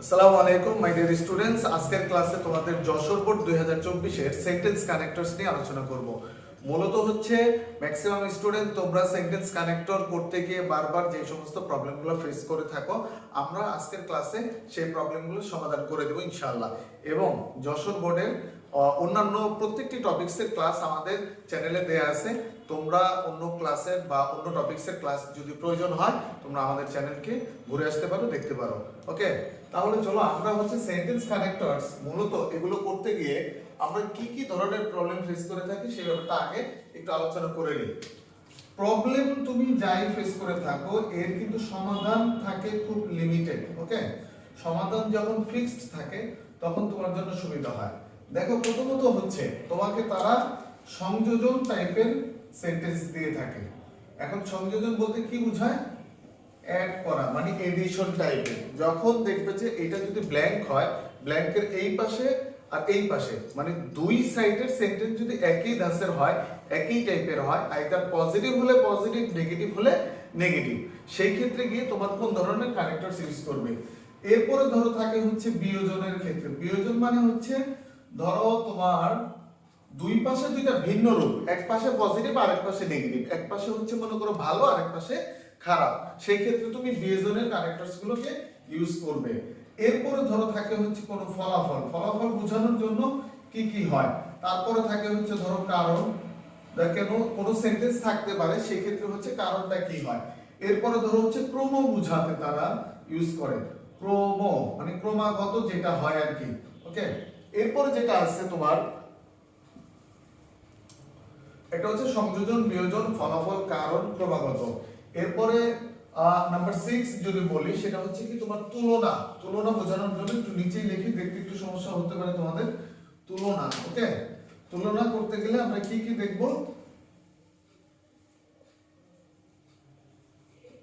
আসসালামু আলাইকুম my dear students আজকের ক্লাসে তোমাদের যশোর বোর্ড দুই হাজার চব্বিশের সেন্টেন্স কানেক্টরস নিয়ে আলোচনা করব। মূলত হচ্ছে ম্যাক্সিমাম স্টুডেন্ট তোমরা সেন্টেন্স কানেক্টর করতে গিয়ে বারবার যে সমস্ত প্রবলেমগুলো ফেস করে থাকো, আমরা আজকের ক্লাসে সেই প্রবলেমগুলো সমাধান করে দেবো ইনশাল্লাহ এবং যশোর বোর্ডের অন্যান্য প্রত্যেকটি টপিকসের ক্লাস আমাদের চ্যানেলে দেয়া আছে। তোমরা অন্য ক্লাসের বা অন্য টপিকসের ক্লাস যদি প্রয়োজন হয়, তোমরা আমাদের চ্যানেলকে ঘুরে আসতে পারো, দেখতে পারো। ওকে তাহলে চলো, আমরা হচ্ছে সেন্টেন্স কানেক্টরস মূলত এগুলো করতে গিয়ে আমরা কি কি ধরনের প্রবলেম ফেস করে থাকি, সেই ব্যাপারটা আগে একটু আলোচনা করে নিই। প্রবলেম তুমি যাই ফেস করে থাকো, এর কিন্তু সমাধান থাকে খুব লিমিটেড ওকে সমাধান যখন ফিক্সড থাকে, তখন তোমার জন্য সুবিধা হয়। দেখো, প্রথমত হচ্ছে তোমাকে তারা সংযোজন টাইপের সেন্টেন্স দিয়ে থাকে। এখন সংযোজন বলতে কি বোঝায়? অ্যাড করা মানে এডিশন টাইপের যখন দেখবে যে এটা যদি ব্ল্যাঙ্ক হয় ব্ল্যাঙ্কের এই পাশে আর এই পাশে মানে দুই সাইডের সেন্টেন্স যদি একই ধাঁচের হয়, একই টাইপের হয় আইদার পজিটিভ হলে পজিটিভ নেগেটিভ হলে নেগেটিভ সেই ক্ষেত্রে গিয়ে তোমার কোন ধরনের কানেক্টরস ইউজ করবে? এরপরে ধরো থাকে হচ্ছে বিয়োজনের ক্ষেত্রে। বিয়োজন মানে হচ্ছে ধরো তোমার দুই পাশে দুইটা ভিন্ন রূপ, এক পাশে পজিটিভ আর এক পাশে নেগেটিভ এক পাশে হচ্ছে মনে করো ভালো আর এক পাশে খারাপ। সেই ক্ষেত্রে তুমি বিয়োজনের কানেক্টরস গুলোকে ইউজ করবে। এরপরে ধরো থাকে হচ্ছে কোনো ফলাফল। ফলাফল বোঝানোর জন্য কি কি হয়? তারপরে থাকে হচ্ছে ধরো কারণ। কেন? কোনো সেন্টেন্স থাকতে পারে, সেই ক্ষেত্রে হচ্ছে কারণটা কি হয়? এরপরে ধরো হচ্ছে ক্রম বুঝাতে তারা ইউজ করে। ক্রম মানে ক্রমাগত যেটা হয় আর কি ওকে এরপরে যেটা আছে তোমার, এটা হচ্ছে সংযোজন, বিয়োজন, ফলাফল, কারণ, ক্রমাগত। এরপরে নাম্বার সিক্স যদি বলি, সেটা হচ্ছে কি তোমার তুলনা। তুলনা বোঝানোর জন্য একটু দেখতে একটু সমস্যা হতে পারে তোমাদের। তুলনা, ওকে? তুলনা করতে গেলে আমরা কি কি দেখব?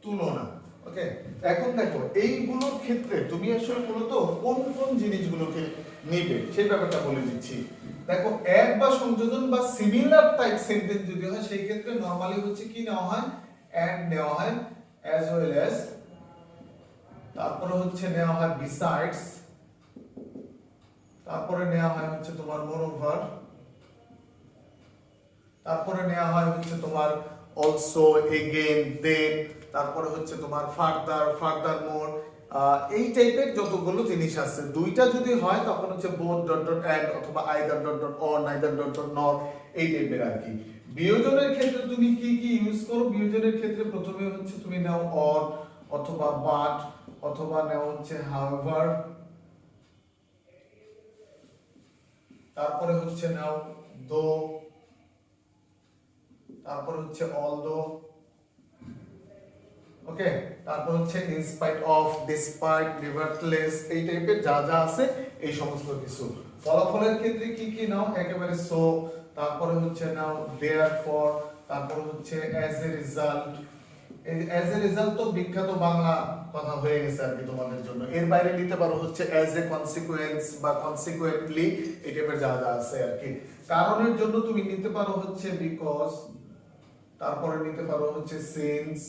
তুলনা, ওকে? এখন দেখো, এইগুলোর ক্ষেত্রে তুমি আসলে মূলত কোন কোন জিনিসগুলোকে নিবে, সেই ব্যাপারটা বলে দিচ্ছি। দেখো, এক বা সংযোজন বা সিমিলার টাইপ সেন্টেন্স যদি হয়, সেই ক্ষেত্রে নরমালি হচ্ছে কি নেওয়া হয়? অ্যান্ড নেওয়া হয় অ্যাজ ওয়েল অ্যাজ তারপরে হচ্ছে নেওয়া হয় বিসাইডস তারপরে নেওয়া হয় হচ্ছে তোমার মোরওভার তারপরে নেওয়া হয় হচ্ছে তোমার অলসো এগেন দেন তারপরে হচ্ছে তোমার ফার্দার ফার্দার মোর এই টাইপের যতগুলো জিনিস আছে, দুইটা যদি হয়, তখন হচ্ছে বোথ ডট ডট অ্যান্ড অথবা either dot dot or neither dot dot not এই টাইপের আর কি। বিয়োজনের ক্ষেত্রে তুমি কি কি ইউজ করো? বিয়োজনের ক্ষেত্রে প্রথমে হচ্ছে তুমি নাও অর অথবা বাট অথবা নাও হচ্ছে হাউভার তারপরে হচ্ছে নাও দো তারপরে হচ্ছে অল দো ওকে তারপর হচ্ছে ইনস্পাইট অফ ডিসপাইট নেভারথলেস এই টাইপের যা যা আছে, এই সমস্ত কিছু। ফলাফলের ক্ষেত্রে কি কি নাও? একেবারে সো তারপরে হচ্ছে নাও দেয়ার ফর তারপর হচ্ছে as a result as a result তো বিখ্যাত বাংলা কথা হয়ে গেছে আর কি তোমাদের জন্য। এর বাইরে নিতে পারো হচ্ছে অ্যাজ এ কনসিকুয়েন্স বা কনসিকুয়েন্টলি এই টাইপের যা যা আছে আর কি। কারণের জন্য তুমি নিতে পারো হচ্ছে বিকজ তারপরে নিতে পারো হচ্ছে সিন্স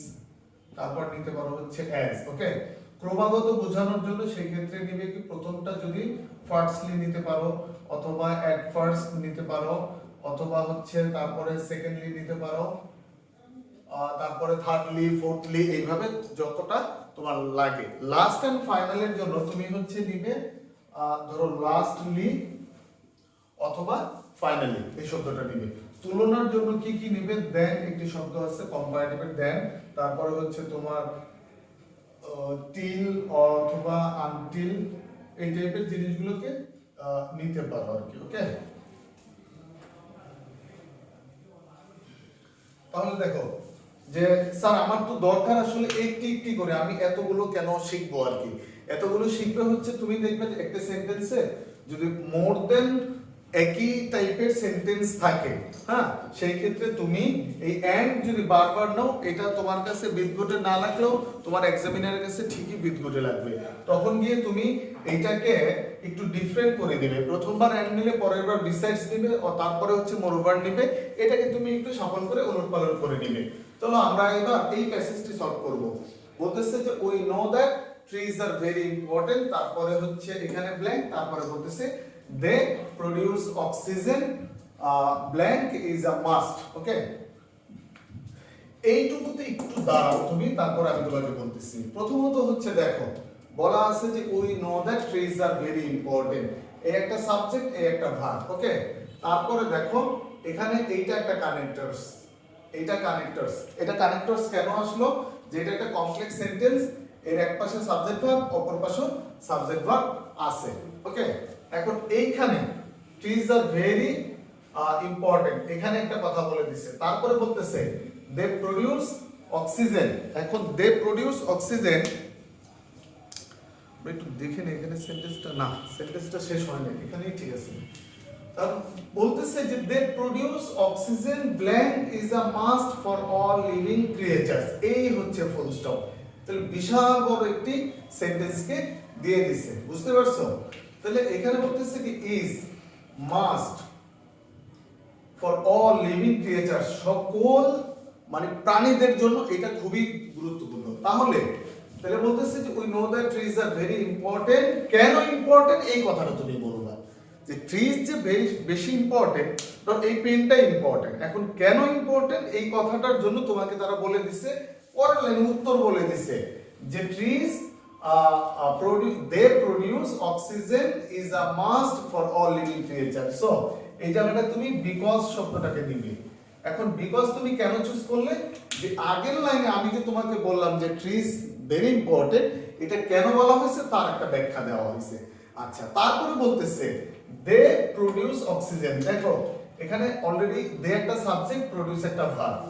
তারপর নিতে পারো হচ্ছে অ্যাজ ওকে ক্রমাগত বোঝানোর জন্য সেই ক্ষেত্রে নিবে কি? প্রথমটা যদি ফার্স্টলি নিতে পারো, অথবা অ্যাট ফার্স্ট নিতে পারো, অথবা হচ্ছে তারপরে সেকেন্ডলি নিতে পারো তারপরে থার্ডলি ফোর্থলি এইভাবে যতটা তোমার লাগে। লাস্ট এন্ড ফাইনালের জন্য তুমি হচ্ছে নিবে ধরো লাস্টলি অথবা ফাইনালি এই শব্দটা নিবে। তুলনার জন্য কি কি নিবে? দেন একটি শব্দ আছে কম্পারেটিভের দেন তারপরে হচ্ছে তোমার টিল অথবা আনটিল এই টাইপের জিনিসগুলোকে নিতে পারো আর কি ওকে তাহলে দেখো, যে স্যার আমার তো দরকার আসলে একটি একটি করে, আমি এতগুলো কেন শিখব আর কি? এতগুলো শিখবে হচ্ছে তুমি দেখবে একটা সেন্টেন্সে যদি মোর দেন একই টাইপের সেন্টেন্স থাকে হ্যাঁ? সেই ক্ষেত্রে তুমি এই অ্যান্ড যদি বারবার নাও, এটা তোমার কাছে বিদঘটে না লাগলেও তোমার এক্সামিনারের কাছে ঠিকই বিদঘটে লাগবে। তখন গিয়ে তুমি এইটাকে একটু ডিফারেন্ট করে দিবে। প্রথমবার অ্যান্ড নিলে পরের বার বিসাইডস নিবে, ও তারপরে হচ্ছে মোরওভার নিবে। এটাকে তুমি একটু সফল করে পালট করে নিবে। চলো আমরা এবার এই প্যাসেজটি সলভ করব। বলতেছে যে we know that trees are very important তারপরে হচ্ছে এখানে ব্ল্যাঙ্ক তারপরে বলতেছে they produce oxygen blank is a must okay এইটুকুতে একটু দাঁড়াও তুমি, তারপর আমি তোমাকে বলতেছি। প্রথমত হচ্ছে দেখো, বলা আছে যে we know that trees are very important একটা সাবজেক্ট একটা ওকে তারপরে দেখো, এখানে এইটা একটা কানেক্টরস এইটা কানেক্টরস এটা কানেক্টরস কেন আসলো? যে এটা একটা কমপ্লেক্স সেন্টেন্স এর এক পাশে সাবজেক্ট ভার্ব অপর পাশে সাবজেক্ট ভার্ব আছে ওকে এখন এইখানে ট্রিজ আর ভেরি ইম্পর্টেন্ট এখানে একটা কথা বলে দিছে। তারপরে বলতেছে দে প্রডিউস অক্সিজেন এখন দে প্রডিউস অক্সিজেন একটু দেখে নে এখানে সেন্টেন্সটা না সেন্টেন্সটা শেষ হয়নি, এখানেই ঠিক আছে। তার বলতেছে যে they produce oxygen blank is a must for all living creatures এই হচ্ছে ফুল স্টপ তাহলে বিশাল বড় একটি সেন্টেন্সকে দিয়ে দিছে। বুঝতে পারছ? তাহলে এখানে বলতেছে কি is must for all living creature সকল মানে প্রাণীদের জন্য এটা খুবই গুরুত্বপূর্ণ। তাহলে তাহলে বলতেছে যে we know that trees are very important কেন ইম্পর্টেন্ট এই কথাটা তুমি বলবা যে ট্রিজ যে বেশ- ইম্পর্টেন্ট ধর এই পেনটা ইম্পর্টেন্ট এখন কেন ইম্পর্টেন্ট এই কথাটার জন্য তোমাকে তারা বলে দিছে, পরের লাইনে উত্তর বলে দিছে। যে trees they produce oxygen is a must for all living creature so এই জায়গাটা তুমি বিকজ শব্দটাকে দিবে। এখন বিকজ তুমি কেন চুজ করলে? যে আগের লাইনে আমি যে তোমাকে বললাম যে ট্রিজ ভেরি ইম্পর্টেন্ট এটা কেন বলা হয়েছে? তার একটা ব্যাখ্যা দেওয়া হয়েছে। আচ্ছা তারপরে বলতেছে দে প্রডিউস অক্সিজেন দেখো, এখানে অলরেডি দে একটা সাবজেক্ট প্রডিউস একটা ভার্ব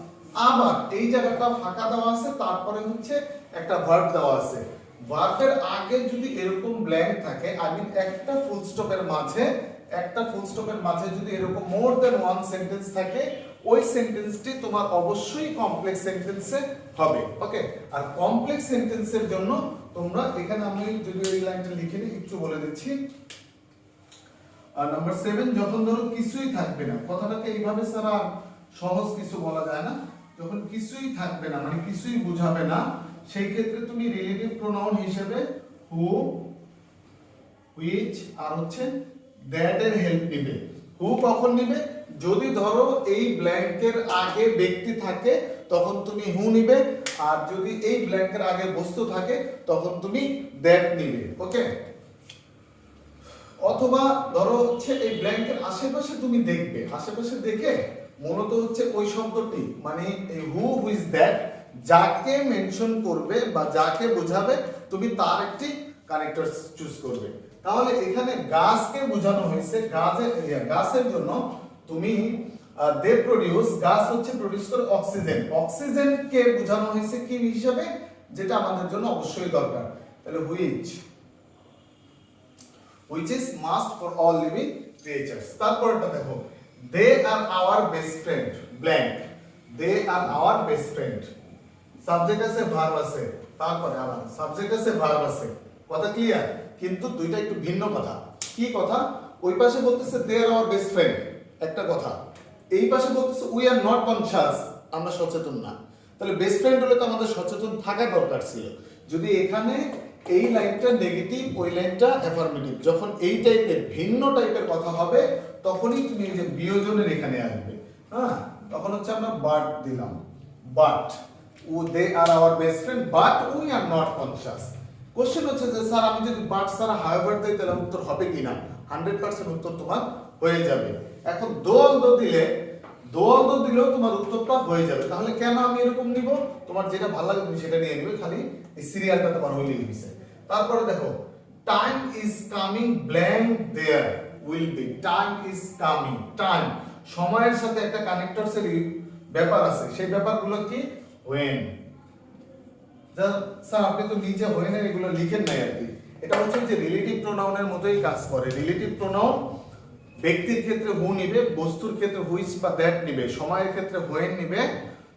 আবার এই জায়গাটা ফাঁকা দেওয়া আছে, তারপরে হচ্ছে একটা ভার্ব দেওয়া আছে। ভার্বের আগে যদি এরকম ব্ল্যাঙ্ক থাকে আই মিন একটা ফুল স্টপের মাঝে, একটা ফুল স্টপের মাঝে যদি এরকম মোর দ্যান ওয়ান সেন্টেন্স থাকে, ওই সেন্টেন্সটি তোমার অবশ্যই কমপ্লেক্স সেন্টেন্সে হবে ওকে আর কমপ্লেক্স সেন্টেন্সের জন্য তোমরা এখানে আমি যদি এই লাইনটা লিখে নিই, একটু বলে দিচ্ছি। আর নাম্বার সেভেন যখন ধরো কিছুই থাকবে না, কথাটাকে এইভাবে ছাড়া সহজ কিছু বলা যায় না, যখন কিছুই থাকবে না মানে কিছুই বুঝাবে না সেই ক্ষেত্রে তুমি রিলেটিভ প্রোনাউন হিসেবে হু হুইচ আর হচ্ছে দ্যাট এর হেল্প নিবে। হু কখন নিবে? যদি ধরো এই ব্ল্যাঙ্কের আগে ব্যক্তি থাকে, তখন তুমি হু নিবে। আর যদি এই ব্ল্যাঙ্কের আগে বস্তু থাকে, তখন তুমি দ্যাট নিবে। ওকে অথবা ধরো হচ্ছে এই ব্ল্যাঙ্কের আশেপাশে তুমি দেখবে। আশেপাশে দেখে মূলত হচ্ছে ওই শব্দটি মানে হু হুইজ দ্যাট যাকে মেনশন করবে বা যাকে বোঝাবে, তুমি তার একটি কানেক্টর চুজ করবে। তাহলে এখানে গাছকে বোঝানো হয়েছে, গাছের গাছের জন্য তুমি দে প্রডিউস গাছ হচ্ছে প্রডিউস করে অক্সিজেন অক্সিজেনকে বোঝানো হয়েছে কি হিসাবে? যেটা আমাদের জন্য অবশ্যই দরকার। তাহলে which which is must for all living creatures তারপরটা দেখো they are our best friend, blank they are our best friend subject আছে ভার্ব আছে, তারপরে আবার সাবজেক্ট আছে ভার্ব আছে। কথা ক্লিয়ার কিন্তু দুইটা একটু ভিন্ন কথা। কি কথা? ওই পাশে বলতেছে they are our best friend একটা কথা। এই পাশে বলতেছে উই আর নট কনসাস আমরা সচেতন না। তাহলে বেস্ট ফ্রেন্ড হলে তো আমাদের সচেতন থাকা দরকার ছিল। যদি এখানে এই লাইনটা নেগেটিভ ওই লাইনটা অ্যাফার্মেটিভ যখন এই টাইপের ভিন্ন টাইপের কথা হবে, তখনই তুমি এই যে বিয়োজনের এখানে আসবে। হ্যাঁ? তখন হচ্ছে আমরা বাট দিলাম। But they are our best friend but we are not conscious question হচ্ছে যে, স্যার, আমি যদি বাট স্যার হাইবার দিই, তাহলে উত্তর হবে কিনা? হান্ড্রেড পার্সেন্ট উত্তর তোমার হয়ে যাবে। এখন দোল দো দিলে দোল দো দিলেও তোমার উত্তরটা হয়ে যাবে। তাহলে কেন আমি এরকম নিব? তোমার যেটা ভালো লাগে তুমি সেটা নিয়ে নিবে, খালি এই সিরিয়ালটা তোমার হইলে গেছে তারপরে দেখো time is coming blank there will be time is coming time সময়ের সাথে একটা কানেক্টরসের ব্যাপার আছে। সেই ব্যাপারগুলো কি? ওয়েন যা স্যার আপনি তো নিজে হয়ে না, এগুলো লিখেন নাই আর কি। এটা হচ্ছে যে রিলেটিভ প্রোনাউনের মতোই কাজ করে। রিলেটিভ প্রোনাউন ব্যক্তির ক্ষেত্রে হু নিবে, বস্তুর ক্ষেত্রে হুইচ বা দ্যাট নিবে, সময়ের ক্ষেত্রে হোয়েন নিবে,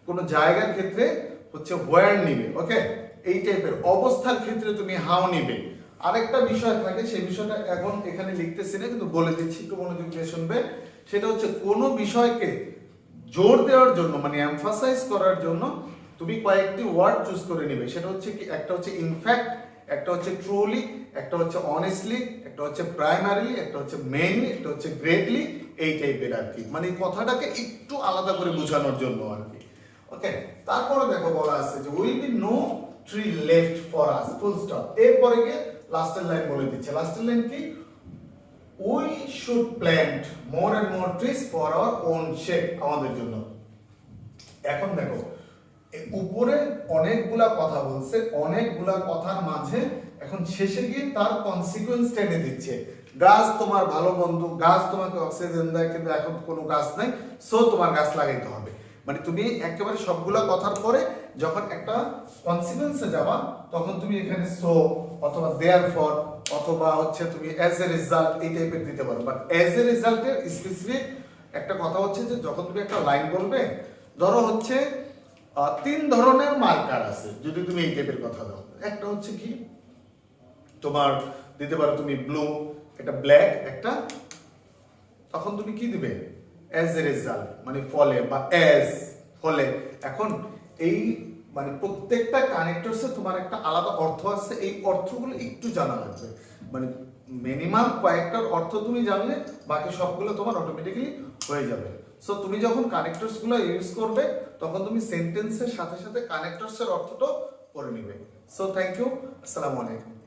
কোনো জায়গার ক্ষেত্রে হচ্ছে হোয়ার নিবে ওকে এই টাইপের অবস্থার ক্ষেত্রে তুমি হাও নিবে। আরেকটা বিষয় থাকে, সেই বিষয়টা এখন এখানে লিখতেছি না, কিন্তু বলে দিচ্ছি, একটু মনোযোগ দিয়ে শুনবে। সেটা হচ্ছে কোনো বিষয়কে জোর দেওয়ার জন্য মানে এমফাসাইজ করার জন্য তুমি কয়েকটি ওয়ার্ড চুজ করে নেবে। সেটা হচ্ছে কি, একটা হচ্ছে ইনফ্যাক্ট একটা হচ্ছে ট্রুলি একটা হচ্ছে অনেস্টলি একটা হচ্ছে প্রাইমারিলি একটা হচ্ছে মেইনলি একটা হচ্ছে গ্রেটলি এই টাইপের আর কি। মানে কথাটাকে একটু আলাদা করে বোঝানোর জন্য আর কি। ওকে তারপরে দেখো বলা আছে যে will be no tree left for us full stop এরপরে গিয়ে লাস্টের লাইন বলে দিচ্ছে। লাস্টের লাইন কি? We should plant more and more trees for our own shape আমাদের জন্য। এখন দেখো উপরে অনেকগুলা কথা বলছে, অনেকগুলা কথার মাঝে এখন শেষে গিয়ে তার কনসিকুয়েন্স টেনে দিচ্ছে। গাছ তোমার ভালো বন্ধু, গাছ তোমাকে অক্সিজেন দেয় কিন্তু এখন কোনো গাছ নাই সো তোমার গাছ লাগাইতে হবে। মানে তুমি একেবারে সবগুলা কথার পরে যখন একটা কনসিকুয়েন্সে যাবা, তখন তুমি এখানে সো অথবা দেয়ার ফর অথবা হচ্ছে তুমি অ্যাজ এ রেজাল্ট এই টাইপের দিতে পারো। বাট অ্যাজ এ রেজাল্টের স্পেসিফিক একটা কথা হচ্ছে যে যখন তুমি একটা লাইন বলবে, ধরো হচ্ছে তিন ধরনের মার্কার আছে, যদি তুমি এই টাইপের কথা দাও। একটা হচ্ছে কি, তোমার দিতে পারো তুমি ব্লু একটা ব্ল্যাক একটা, তখন তুমি কি দিবে? অ্যাজ এ রেজাল্ট মানে ফলে বা অ্যাজ ফলে। এখন এই মানে প্রত্যেকটা কানেক্টরসে তোমার একটা আলাদা অর্থ আছে, এই অর্থগুলো একটু জানা লাগবে। মানে মিনিমাম কয়েকটার অর্থ তুমি জানলে, বাকি সবগুলো তোমার অটোমেটিক্যালি হয়ে যাবে। সো তুমি যখন কানেক্টরসগুলো ইউজ করবে, তখন তুমি সেন্টেন্সের সাথে সাথে কানেক্টরসের অর্থটাও করে নিবে। সো থ্যাংক ইউ আসসালামু আলাইকুম